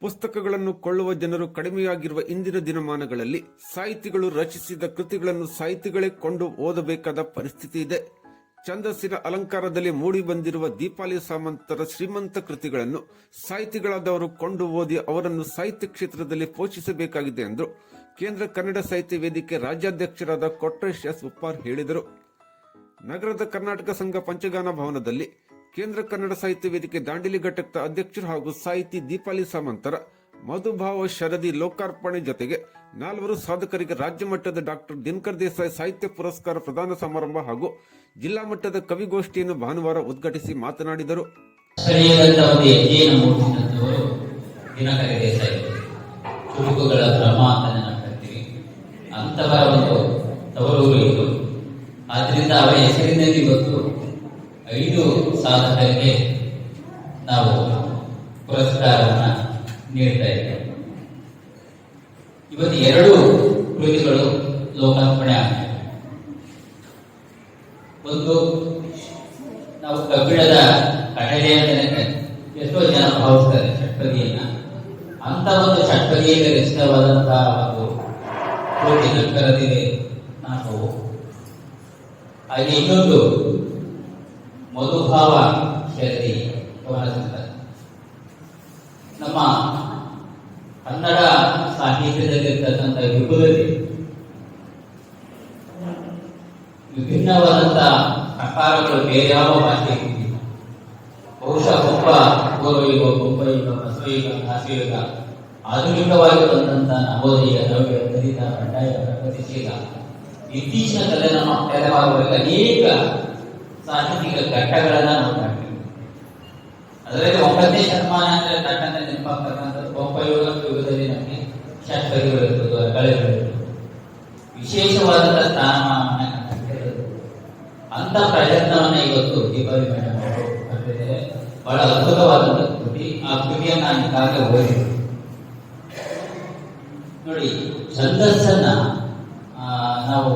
ಪುಸ್ತಕಗಳನ್ನು ಕೊಳ್ಳುವ ಜನರು ಕಡಿಮೆಯಾಗಿರುವ ಇಂದಿನ ದಿನಮಾನಗಳಲ್ಲಿ ಸಾಹಿತಿಗಳು ರಚಿಸಿದ ಕೃತಿಗಳನ್ನು ಸಾಹಿತಿಗಳೇ ಕೊಂಡು ಓದಬೇಕಾದ ಪರಿಸ್ಥಿತಿ ಇದೆ. ಛಂದಸ್ಸಿನ ಅಲಂಕಾರದಲ್ಲಿ ಮೂಡಿ ಬಂದಿರುವ ದೀಪಾಲಿ ಸಾಮಂತರ ಶ್ರೀಮಂತ ಕೃತಿಗಳನ್ನು ಸಾಹಿತಿಗಳಾದವರು ಕೊಂಡು ಓದಿ ಅವರನ್ನು ಸಾಹಿತ್ಯ ಕ್ಷೇತ್ರದಲ್ಲಿ ಪೋಷಿಸಬೇಕಾಗಿದೆ ಎಂದು ಕೇಂದ್ರ ಕನ್ನಡ ಸಾಹಿತ್ಯ ವೇದಿಕೆ ರಾಜ್ಯಾಧ್ಯಕ್ಷರಾದ ಕೊಟ್ರೇಶ್ ಎಸ್ ಉಪ್ಪಾರ್ ಹೇಳಿದರು. ನಗರದ ಕರ್ನಾಟಕ ಸಂಘ ಪಂಚಗಾನ ಭವನದಲ್ಲಿ ಕೇಂದ್ರ ಕನ್ನಡ ಸಾಹಿತ್ಯ ವೇದಿಕೆ ದಾಂಡೇಲಿ ಘಟಕದ ಅಧ್ಯಕ್ಷರು ಹಾಗೂ ಸಾಹಿತಿ ದೀಪಾಲಿ ಸಾಮಂತರ, ಮಧುಭಾವ ಶರದಿ ಲೋಕಾರ್ಪಣೆ ಜೊತೆಗೆ ನಾಲ್ವರು ಸಾಧಕರಿಗೆ ರಾಜ್ಯ ಮಟ್ಟದ ಡಾಕ್ಟರ್ ದಿನಕರ್ ದೇಸಾಯಿ ಸಾಹಿತ್ಯ ಪುರಸ್ಕಾರ ಪ್ರದಾನ ಸಮಾರಂಭ ಹಾಗೂ ಜಿಲ್ಲಾ ಮಟ್ಟದ ಕವಿಗೋಷ್ಠಿಯನ್ನು ಭಾನುವಾರ ಉದ್ಘಾಟಿಸಿ ಮಾತನಾಡಿದರು. ಅಂತವರ ಒಂದು ತವರೂರು ಇದು. ಆದ್ರಿಂದ ಅವರ ಹೆಸರಿನಲ್ಲಿ ಇವತ್ತು ಐದು ಸಾಧಕರಿಗೆ ನಾವು ಪುರಸ್ಕಾರವನ್ನು ನೀಡ್ತಾ ಇದ್ದೇವೆ. ಇವತ್ತು ಎರಡು ಕೃತಿಗಳು ಲೋಕಾರ್ಪಣೆ ಆಗಿದೆ ಒಂದು, ನಾವು ಕಬ್ಬಿಣದ ಕಡಲೆ ಅಂತ. ಎಷ್ಟೋ ಜನ ಭಾವಿಸ್ತಾರೆ ಷಟ್ಪದಿಯನ್ನ. ಅಂತ ಒಂದು ಷಟ್ಪದಿಯಲ್ಲಿ ರಚಿತವಾದಂತಹ ಒಂದು ಕೃತಿ ನಕ್ಕರದಿದೆ ನಾವು ಹಾಗೆ ಇನ್ನೊಂದು ಮಧುಭಾವ ಶೈಲಿ ಸಂಕಲನ ನಮ್ಮ ಕನ್ನಡ ಸಾಹಿತ್ಯದಲ್ಲಿರ್ತಕ್ಕಂಥ ಯುಗದಲ್ಲಿ ವಿಭಿನ್ನವಾದಂತಹ ಪ್ರಕಾರಗಳು ಬೇರೆ ಯಾವ ಭಾಷೆ ಬಹುಶಃ ಒಬ್ಬ ಪೂರ್ವಯುಗ ಕೊಂಬಯುಗ ಬಸವಯುಗ ಹಾಸ್ಯಯುಗ ಆಧುನಿಕವಾಗಿ ಬಂದಂತ ನವೋದಯ ನವ್ಯ ದಲಿತ ಬಂಡಾಯ ಪ್ರಗತಿಶೀಲ, ಇತ್ತೀಚಿನ ತಲೆ ನಮ್ಮ ಸಾಹಿತ್ಯಿಕ ಘಟ್ಟಗಳನ್ನ ನಾವು ಅದರಲ್ಲಿ ಒಂಬತ್ತನೇ ಶತಮಾನ ಅಂದ್ರೆ ತಟ್ಟಂತ ನೆನಪಾಗ್ತಕ್ಕಂಥದ್ದು ಉಪಯೋಗ ಯುಗದಲ್ಲಿ ನಮಗೆ ಷಟ್ಪದಿಗಳು ಇರ್ತದೆ ಕಳೆಗಳು ಇರ್ತದೆ. ಸ್ಥಾನಮಾನ. ಅಂತ ಪ್ರಯತ್ನವನ್ನ ಇವತ್ತು ದೀಪಾವಳಿ ಮೇಡಮ್ ಅವರು ಮಾಡಿದ್ದಾರೆ ಬಹಳ ಅದ್ಭುತವಾದಂತಹ ಕೃತಿ. ಆ ಕೃತಿಯನ್ನ ನಾನು ಈಗಾಗಲೇ ಓದಿದೆ ನೋಡಿ, ಛಂದಸ್ಸನ್ನ ನಾವು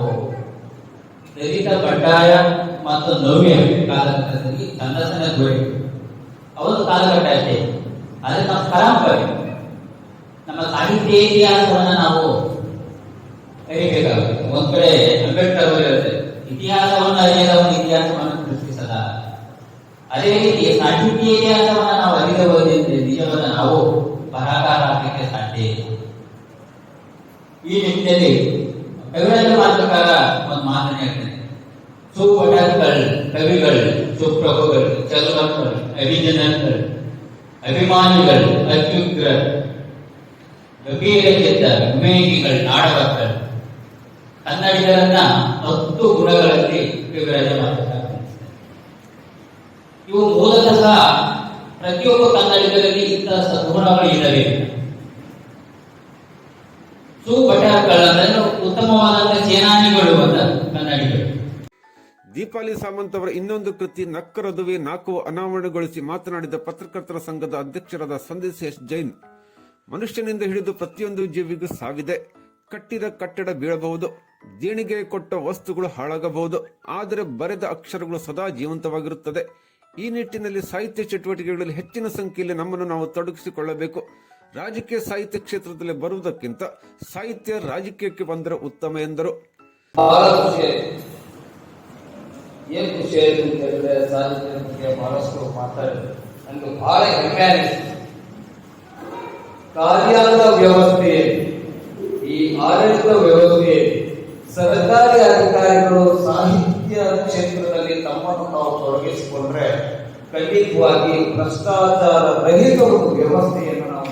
ದಲಿತ ಬಂಡಾಯ ಮತ್ತು ನವ್ಯ ಕಾಲಘಟ್ಟದಲ್ಲಿ ಛಂದಸ್ಸನ್ನ ಗೋಡಿ ಅವತ್ತು ಕಾಲಘಟ್ಟ ಅಷ್ಟೇ. ಆದರೆ ನಮ್ಮ ಪರಂಪರೆ, ನಮ್ಮ ಸಾಹಿತ್ಯ ಇತಿಹಾಸವನ್ನು ನಾವು ಅರಿಬೇಕಾಗುತ್ತೆ ಒಂದ್ ಕಡೆ ಅಂಬೇಡ್ಕರ್ ಅವರು ಹೇಳ್ತಾರೆ, ಇತಿಹಾಸವನ್ನು ಅರಿಯದವನು ಇತಿಹಾಸವನ್ನು ಸೃಷ್ಟಿಸದ. ಅದೇ ರೀತಿ ಸಾಹಿತ್ಯ ಇತಿಹಾಸವನ್ನು ನಾವು ಅರಿಯಬಹುದೆಂದ್ರೆ ನಿಜವನ್ನು ನಾವು ಬರಹಕಾರ ಆಗಲಿಕ್ಕೆ ಸಾಧ್ಯ ಇಲ್ಲ. ಈ ನಿಟ್ಟಿನಲ್ಲಿ ಕವಿರಾಜ ಮಾತೃಕಾರ ಒಂದು ಮಾತನ್ನು ಹೇಳ್ತಾರೆ ಸುಪಟಗಳು ಕವಿಗಳು, ಸುಪ್ರಭುಗಳು ಚಲುವಗಳು ಅಭಿಜನಗಳು ಅಭಿಮಾನಿಗಳು ಅತ್ಯುಗ್ರರು ಗಂಭೀರ ಚಿತ್ತ ವಿವೇಕಿಗಳು ನಾಡಕಗಳು ಕನ್ನಡಿಗರನ್ನ ಹತ್ತು ಗುಣಗಳಲ್ಲಿ ವಿವರಣೆ ಮಾತನಾಡ್ತಾರೆ ಇವು ಮೂಲತಃ ಪ್ರತಿಯೊಬ್ಬ ಕನ್ನಡಿಗರಲ್ಲಿ ಇಂತಹ ಸದ್ಗುಣಗಳು ಇದ್ದಾವೆ. ಸುಭಟಗಳಂದ್ರೆ ಉತ್ತಮವಾದಂತಹ ಸೇನಾನಿಗಳು ದೀಪಾಲಿ ಸಾಮಂತ್ ಅವರ ಇನ್ನೊಂದು ಕೃತಿ ನಕ್ಕರದುವೆ ನಾಲ್ಕು ಅನಾವರಣಗೊಳಿಸಿ ಮಾತನಾಡಿದ ಪತ್ರಕರ್ತರ ಸಂಘದ ಅಧ್ಯಕ್ಷರಾದ ಸಂದೇಶ್ ಎಸ್ ಜೈನ್. ಮನುಷ್ಯನಿಂದ ಹಿಡಿದು ಪ್ರತಿಯೊಂದು ಜೀವಿಗೂ ಸಾವಿದೆ. ಕಟ್ಟಿದ ಕಟ್ಟಡ ಬೀಳಬಹುದು. ದೇಣಿಗೆ ಕೊಟ್ಟ ವಸ್ತುಗಳು ಹಾಳಾಗಬಹುದು. ಆದರೆ ಬರೆದ ಅಕ್ಷರಗಳು ಸದಾ ಜೀವಂತವಾಗಿರುತ್ತದೆ. ಈ ನಿಟ್ಟಿನಲ್ಲಿ ಸಾಹಿತ್ಯ ಚಟುವಟಿಕೆಗಳಲ್ಲಿ ಹೆಚ್ಚಿನ ಸಂಖ್ಯೆಯಲ್ಲಿ ನಮ್ಮನ್ನು ನಾವು ತೊಡಗಿಸಿಕೊಳ್ಳಬೇಕು. ರಾಜಕೀಯ ಸಾಹಿತ್ಯ ಕ್ಷೇತ್ರದಲ್ಲಿ ಬರುವುದಕ್ಕಿಂತ ಸಾಹಿತ್ಯ ರಾಜಕೀಯಕ್ಕೆ ಬಂದರೆ ಉತ್ತಮ ಎಂದರು. ಏನ್ ಖುಷಿ ಆಯ್ತು ಅಂತ ಹೇಳಿದ್ರೆ ಸಾಹಿತ್ಯ ಬಗ್ಗೆ ಬಹಳಷ್ಟು ಮಾತಾಡಿದ್ರು ನನಗೆ ಬಹಳ ಹೆಮ್ಮೆ ಅನಿಸ್ತು. ಕಾರ್ಯಾಂಗ ಈ ಆಡಳಿತ ವ್ಯವಸ್ಥೆ, ಸರ್ಕಾರಿ ಅಧಿಕಾರಿಗಳು ಸಾಹಿತ್ಯ ಕ್ಷೇತ್ರದಲ್ಲಿ ತಮ್ಮನ್ನು ತಾವು ತೊಡಗಿಸಿಕೊಂಡ್ರೆ ಖಂಡಿತವಾಗಿ ಭ್ರಷ್ಟಾಚಾರ ರಹಿತ ಒಂದು ವ್ಯವಸ್ಥೆಯನ್ನು ನಾವು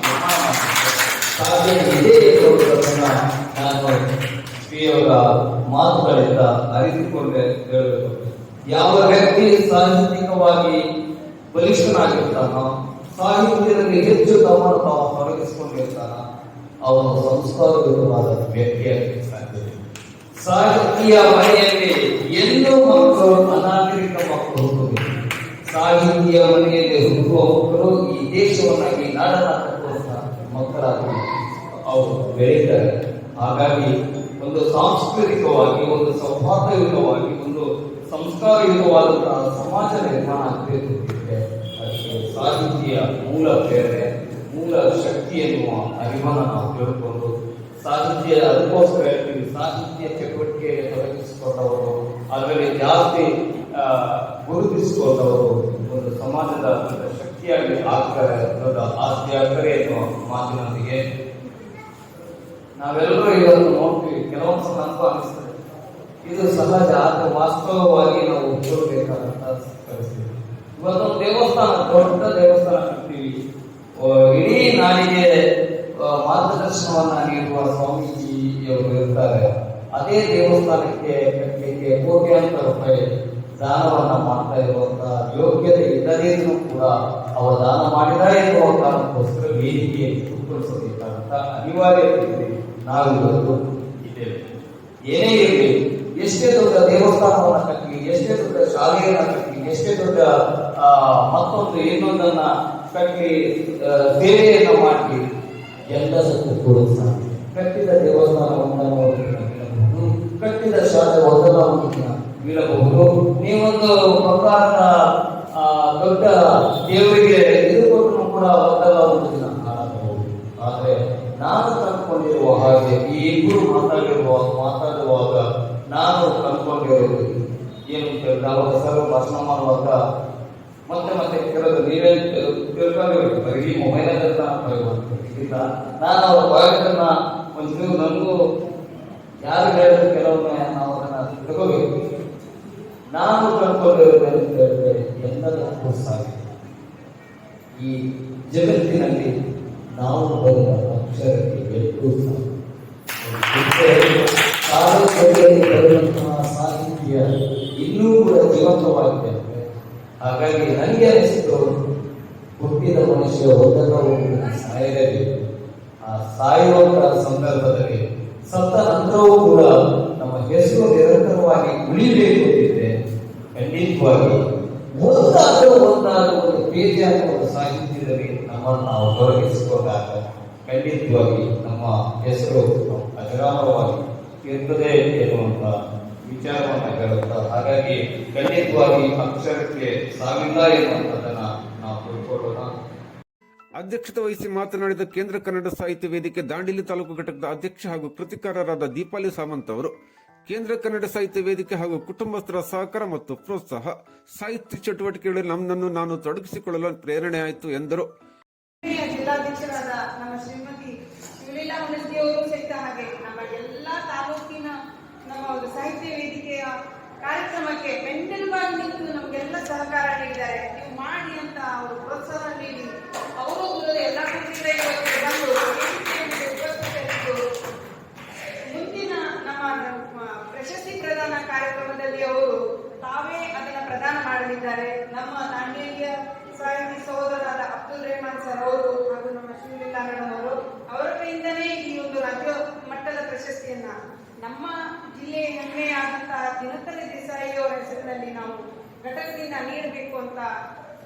ಸಾಧ್ಯ ಇದೆ ಎನ್ನುವುದನ್ನ ನಾನು ಶ್ರೀಯವರ ಮಾತುಗಳಿಂದ ಅರಿತುಕೊಂಡೆ, ಹೇಳಬೇಕು. ಯಾವ ವ್ಯಕ್ತಿ ಸಾಹಿತ್ಯಿಕವಾಗಿ ಬಲಿಷ್ಠನಾಗಿರ್ತಾನೋ, ಸಾಹಿತ್ಯದಲ್ಲಿ ಹೆಚ್ಚು ತಮ್ಮನ್ನು ತಾವು ತೊಡಗಿಸಿಕೊಂಡಿರ್ತಾನ ಅವನು ಸಂಸ್ಕಾರಯುತವಾದ ವ್ಯಕ್ತಿಯಾಗಿ ಸಾಧ್ಯತೆ ಸಾಹಿತ್ಯ ಮನೆಯಲ್ಲಿ ಎಲ್ಲೂ ಮಕ್ಕಳು ಅನಾಗರಿಕ ಮಕ್ಕಳು ಸಾಹಿತ್ಯ ಮನೆಯಲ್ಲಿ ಹುಟ್ಟುವ ಮಕ್ಕಳು ಈ ದೇಶವನ್ನಾಗಿ ನಾಡನ ಮಕ್ಕಳಾಗಿ ಅವರು ಬೆಳೀತಾರೆ. ಹಾಗಾಗಿ ಒಂದು ಸಾಂಸ್ಕೃತಿಕವಾಗಿ, ಒಂದು ಸೌಹಾರ್ದಯುತವಾಗಿ, ಒಂದು ಸಂಸ್ಕಾರಯುತವಾದಂತಹ ಸಮಾಜ ನಿರ್ಮಾಣ ಆಗಬೇಕು ಅದಕ್ಕೆ ಸಾಹಿತ್ಯ ಮೂಲ ಪ್ರೇರಣೆ, ಮೂಲ ಶಕ್ತಿ ಎನ್ನುವ ಅರಿವನ್ನು ನಾವು ತಿಳ್ಕೊಂಡು ಸಾಹಿತ್ಯ ಅದಕ್ಕೋಸ್ಕರ ಹೇಳ್ತೀವಿ. ಸಾಹಿತ್ಯ ಚಟುವಟಿಕೆ ತೊಡಗಿಸಿಕೊಂಡವರು, ಅದರಲ್ಲಿ ಜಾಸ್ತಿ ಗುರುತಿಸಿಕೊಂಡವರು ಒಂದು ಸಮಾಜದ ಶಕ್ತಿಯಾಗಿ ಆಗ್ತಾರೆ ಆಸ್ತಿ ಆಗ್ತಾರೆ ಎನ್ನುವ ಮಾತಿನೊಂದಿಗೆ ನಾವೆಲ್ಲರೂ ಇವತ್ತು ನೋಡ್ತೀವಿ. ಕೆಲವೊಂದು ಅನಿಸ್ತದೆ ಇದು ಸಹಜ ವಾಸ್ತವವಾಗಿ ನಾವು ಒಪ್ಪಿಕೊಳ್ಳಬೇಕಾದಂತ ಪರಿಸ್ಥಿತಿ. ಇವತ್ತು ದೇವಸ್ಥಾನ, ದೊಡ್ಡ ದೇವಸ್ಥಾನ ಕಟ್ತೀವಿ. ಇಡೀ ನಾಡಿಗೆ ಮಾರ್ಗದರ್ಶನವನ್ನ ನೀಡುವ ಸ್ವಾಮೀಜಿಯವರು ಇರ್ತಾರೆ. ಅದೇ ದೇವಸ್ಥಾನಕ್ಕೆ ಕಟ್ಟಲಿಕ್ಕೆ ಕೋಟ್ಯಾಂತರ ರೂಪಾಯಿ ದಾನವನ್ನ ಮಾಡ್ತಾ ಇರುವಂತಹ ಯೋಗ್ಯತೆ ಇಲ್ಲದೇ ಇದ್ರೂ ಕೂಡ ಅವರು ದಾನ ಮಾಡಿದ್ದಾರೆ ಎನ್ನುವ ಕಾರಣಕ್ಕೋಸ್ಕರ ವೇದಿಕೆಯನ್ನು ಉತ್ಪಡಿಸಬೇಕಾದಂತಹ ಅನಿವಾರ್ಯತೆ ಇದೆ. ನಾವು ಇವತ್ತು ಇದ್ದೇವೆ. ಏನೇ ಇರಲಿ ಎಷ್ಟೇ ದೊಡ್ಡ ದೇವಸ್ಥಾನವನ್ನ ಕಟ್ಟಲಿ ಎಷ್ಟೇ ದೊಡ್ಡ ಶಾಲೆಯನ್ನ ಕಟ್ಟಲಿ ಎಷ್ಟೇ ದೊಡ್ಡ ಮತ್ತೊಂದು ಇನ್ನೊಂದನ್ನ ಕಟ್ಟಲಿ ಆ, ಸೇವೆಯನ್ನ ಮಾಡಲಿ ಎಲ್ಲ ಸಾಧ್ಯ. ಕಟ್ಟಿದ ದೇವಸ್ಥಾನವನ್ನ ಕಟ್ಟಿದ ಶಾಲೆ ಒಂದನ್ನು ಬೀಳಬಹುದು ನೀವೊಂದು ಪ್ರಕಾರದ ದೊಡ್ಡ ದೇವರಿಗೆ ಇದು ಕೊಟ್ಟರು ಕೂಡ ಒಂದಲ್ಲ ಒಂದು ದಿನ ಹಾಳಾಗಬಹುದು ಆದ್ರೆ ನಾನು ಕಂಡುಕೊಂಡಿರುವ ಹಾಗೆ ಈ ಇಬ್ಬರು ಮಾತಾಡಿರುವ ಮಾತಾಡುವಾಗ ನಾನು ಕಂಡುಕೊಂಡಿರುವುದು ಅವಾಗ ಭಾಷಣ ಮಾಡುವಾಗ ಮತ್ತೆ ಮತ್ತೆ ಕೆಲವು ನೀವೇ ತಿಳ್ಕೊಂಡಿರ್ಬೇಕು ಬರೀ ಮೊಬೈಲ್ ಇಲ್ಲ, ನಾನು ಅವ್ರ ಬಾಯನ್ನ ಒಂಚೂರು ನನಗೂ ಯಾರು ಹೇಳಿದ್ರು ಕೆಲವೊಮ್ಮೆ ನಾವು ಅದನ್ನ ತಿಳ್ಕೋಬೇಕು. ನಾನು ಕಂಡುಕೊಂಡಿರುವುದು ಅಂತ ಹೇಳಿದ್ರೆ ಎಲ್ಲದಕ್ಕೂ ಸಾಧ್ಯ. ಈ ಜಗತ್ತಿನಲ್ಲಿ ನಾವು ಬರುವ ಅಕ್ಷರಕ್ಕೆ ಸಾಹಿತ್ಯದಲ್ಲಿ ಬರುವಂತಹ ಸಾಹಿತ್ಯ ಇನ್ನೂ ಕೂಡ ಜೀವಂತವಾಗಿದೆ ಹಾಗಾಗಿ ನನಗೆ ಅನಿಸಿತು ಹುಟ್ಟಿದ ಮನುಷ್ಯ ಒಂದನ್ನು ಒಂದು ಸಾಯಲೇಬೇಕು. ಆ ಸಾಯುವಂತಹ ಸಂದರ್ಭದಲ್ಲಿ ಸತ್ತ ನಂತರವೂ ಕೂಡ ನಮ್ಮ ಹೆಸರು ನಿರಂತರವಾಗಿ ಉಳಿಬೇಕು ಅಂತಿದ್ರೆ ಖಂಡಿತವಾಗಿ ಒಂದಾದರೂ ಒಂದು ಪೇಜಾದ ಒಂದು ಸಾಹಿತ್ಯದಲ್ಲಿ ನಮ್ಮನ್ನು ನಾವು ಗೌರವಿಸಿಕೊಂಡಾಗ ಖಂಡಿತವಾಗಿ ನಮ್ಮ ಹೆಸರು ಅಜರಾಮರವಾಗಿ ಇರ್ತದೆ ಎನ್ನುವಂತ ವಿಚಾರವನ್ನು ಹೇಳುತ್ತಾ ಹಾಗಾಗಿ ಖಂಡಿತವಾಗಿ ಅಕ್ಷರಕ್ಕೆ ಸಾವಿಲ್ಲ ಎನ್ನುವಂಥದ್ದನ್ನ ನಾವು ತಿಳ್ಕೊಳ್ಳೋಣ. ಅಧ್ಯಕ್ಷತೆ ವಹಿಸಿ ಮಾತನಾಡಿದ ಕೇಂದ್ರ ಕನ್ನಡ ಸಾಹಿತ್ಯ ವೇದಿಕೆ ದಾಂಡಿಲಿ ತಾಲೂಕು ಘಟಕದ ಅಧ್ಯಕ್ಷ ಹಾಗೂ ಕೃತಿಕಾರರಾದ ದೀಪಾಲಿ ಸಾಮಂತ್ ಅವರು, ಕೇಂದ್ರ ಕನ್ನಡ ಸಾಹಿತ್ಯ ವೇದಿಕೆ ಹಾಗೂ ಕುಟುಂಬಸ್ಥರ ಸಹಕಾರ ಮತ್ತು ಪ್ರೋತ್ಸಾಹ, ಸಾಹಿತ್ಯ ಚಟುವಟಿಕೆಗಳಲ್ಲಿ ನಮ್ಮನ್ನು ನಾನು ತೊಡಗಿಸಿಕೊಳ್ಳಲು ಪ್ರೇರಣೆ ಆಯಿತು ಎಂದರು ಹಿರಿಯ ಜಿಲ್ಲಾಧ್ಯಕ್ಷರಾದ ನಮ್ಮ ಶ್ರೀಮತಿ ಶಿವಲೀಲಾ ಮುನಸ್ಗಿ ಅವರು ಸಹಿತ ಹಾಗೆ ನಮ್ಮ ಎಲ್ಲಾ ತಾಲೂಕಿನ ನಮ್ಮ ಒಂದು ಸಾಹಿತ್ಯ ವೇದಿಕೆಯ ಕಾರ್ಯಕ್ರಮಕ್ಕೆ ಬೆನ್ನೆಲುಬಾಗಿ ನಿಂತು ನಮಗೆಲ್ಲ ಸಹಕಾರ ನೀಡಿದ್ದಾರೆ ನೀವು ಮಾಡಿ ಅವರು ಪ್ರೋತ್ಸಾಹ ನೀಡಿ. ಅವರು ಎಲ್ಲ ಕೃತಿಗಳ ಇವತ್ತು ಬಂದು. ಮುಂದಿನ ನಮ್ಮ ಪ್ರಶಸ್ತಿ ಪ್ರದಾನ ಕಾರ್ಯಕ್ರಮದಲ್ಲಿ ಅವರು ತಾವೇ ಅದನ್ನು ಪ್ರದಾನ ಮಾಡಲಿದ್ದಾರೆ. ನಮ್ಮ ದಾಂಡೇಲಿಯ ಸಾಹಿತಿ ಸಹೋದರರಾದ ಅಬ್ದುಲ್ ರೆಹಮಾನ್ ಸರ್ ಅವರು ಹಾಗೂ ನಮ್ಮ ಶಿವಲೀಲಾ ಮೇಡಮ್ ಅವರು, ಅವರ ಕೈಯಿಂದನೇ ಈ ಒಂದು ರಾಜ್ಯ ಮಟ್ಟದ ಪ್ರಶಸ್ತಿಯನ್ನ ನಮ್ಮ ಜಿಲ್ಲೆ ಹೆಮ್ಮೆಯಾದಂತಹ ದಿನಕರ ದೇಸಾಯಿ ಅವರ ಹೆಸರಿನಲ್ಲಿ ನಾವು ಘಟಕದಿಂದ ನೀಡಬೇಕು ಅಂತ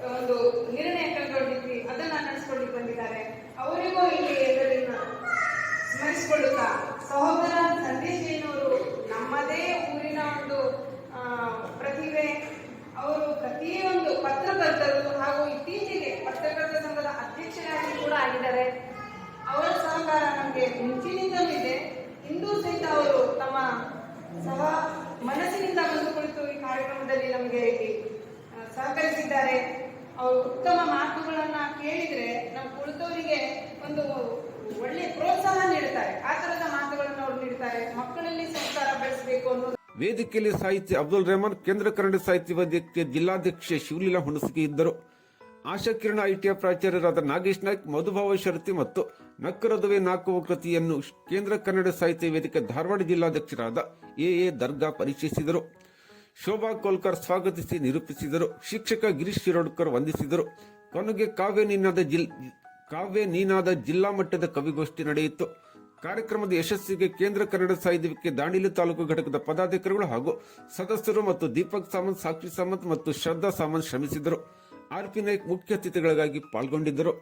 ಒಂದು ನಿರ್ಣಯ ಕೈಗೊಂಡಿದ್ವಿ ಅದನ್ನ ನಡೆಸ್ಕೊಂಡು ಬಂದಿದ್ದಾರೆ. ಅವರಿಗೂ ಇಲ್ಲಿ ಎಲ್ಲರನ್ನ ಸ್ಮರಿಸಿಕೊಳ್ಳುತ್ತಾ, ಸಹೋದರ ಸಂದೇಶ್ ಜೈನವರು ನಮ್ಮದೇ ಊರಿನ ಒಂದು ಪ್ರತಿಭೆ. ಅವರು ಪ್ರತಿಯೊಂದು ಪತ್ರಕರ್ತರು ಹಾಗೂ ಇತ್ತೀಚೆಗೆ ಪತ್ರಕರ್ತ ಸಂಘದ ಅಧ್ಯಕ್ಷರಾಗಿ ಕೂಡ ಆಗಿದ್ದಾರೆ. ಅವರ ಸಹಕಾರ ನಮಗೆ ಮುಂಚಿನಿಂದಲೂ ಇದೆ. ಇಂದೂ ಸಹಿತ ಅವರು ತಮ್ಮ ಸಹ ಮನಸ್ಸಿನಿಂದ ಬಂದು ಕುಳಿತು ಈ ಕಾರ್ಯಕ್ರಮದಲ್ಲಿ ನಮಗೆ ಸಹಕರಿಸಿದ್ದಾರೆ. ಅವರು ಉತ್ತಮ ಮಾತುಗಳನ್ನ ಕೇಳಿದ್ರೆ ನಮ್ಮ ಕುಳಿತವರಿಗೆ ಒಂದು ಒಳ್ಳೆ ಪ್ರೋತ್ಸಾಹ ನೀಡುತ್ತಾರೆ ಆ ತರದ ಮಾತುಗಳನ್ನು ಅವರು ನೀಡುತ್ತಾರೆ ಮಕ್ಕಳಲ್ಲಿ ಸಂಸ್ಕಾರ ಬೆಳೆಸಬೇಕು ಅನ್ನೋದು. ವೇದಿಕೆಯಲ್ಲಿ ಸಾಹಿತಿ ಅಬ್ದುಲ್ ರೆಹಮಾನ್, ಕೇಂದ್ರ ಕನ್ನಡ ಸಾಹಿತ್ಯ ವೇದಿಕೆ ಜಿಲ್ಲಾಧ್ಯಕ್ಷೆ ಶಿವಲೀಲಾ ಹುಣಸಗಿ ಇದ್ದರು. ಆಶಾ ಕಿರಣ, ಐಟಿಐ ಪ್ರಾಚಾರ್ಯರಾದ ನಾಗೇಶ್ ನಾಯ್ಕ್, ಮಧುಭಾವ ಶರತಿ ಮತ್ತು ನಕ್ಕರದುವೆ ನಾಕುವ ಕೃತಿಯನ್ನು ಕೇಂದ್ರ ಕನ್ನಡ ಸಾಹಿತ್ಯ ವೇದಿಕೆ ಧಾರವಾಡ ಜಿಲ್ಲಾಧ್ಯಕ್ಷರಾದ ಎ ಎ ದರ್ಗಾ ಪರಿಚಯಿಸಿದರು. ಶೋಭಾ ಕೋಲ್ಕರ್ ಸ್ವಾಗತಿಸಿ ನಿರೂಪಿಸಿದರು. ಶಿಕ್ಷಕ ಗಿರೀಶ್ ಶಿರೋಡ್ಕರ್ ವಂದಿಸಿದರು. ಕೊನೆಗೆ ಕಾವ್ಯ ನೀನಾದ ಜಿಲ್, ಕಾವ್ಯ ನೀನಾದ ಜಿಲ್ಲಾ ಮಟ್ಟದ ಕವಿಗೋಷ್ಠಿ ನಡೆಯಿತು. ಕಾರ್ಯಕ್ರಮದ ಯಶಸ್ಸಿಗೆ ಕೇಂದ್ರ ಕನ್ನಡ ಸಾಹಿತ್ಯಕ್ಕೆ ದಾಂಡೇಲಿ ತಾಲೂಕು ಘಟಕದ ಪದಾಧಿಕಾರಿಗಳು ಹಾಗೂ ಸದಸ್ಯರು ಮತ್ತು ದೀಪಕ್ ಸಾಮಂತ್, ಸಾಕ್ಷಿ ಸಾಮಂತ್ ಮತ್ತು ಶ್ರದ್ಧಾ ಸಾಮಂತ್ ಶ್ರಮಿಸಿದರು. ಆರ್ಪಿ ನಾಯ್ಕ್ ಮುಖ್ಯ ಅತಿಥಿಗಳಿಗಾಗಿ ಪಾಲ್ಗೊಂಡಿದ್ದರು.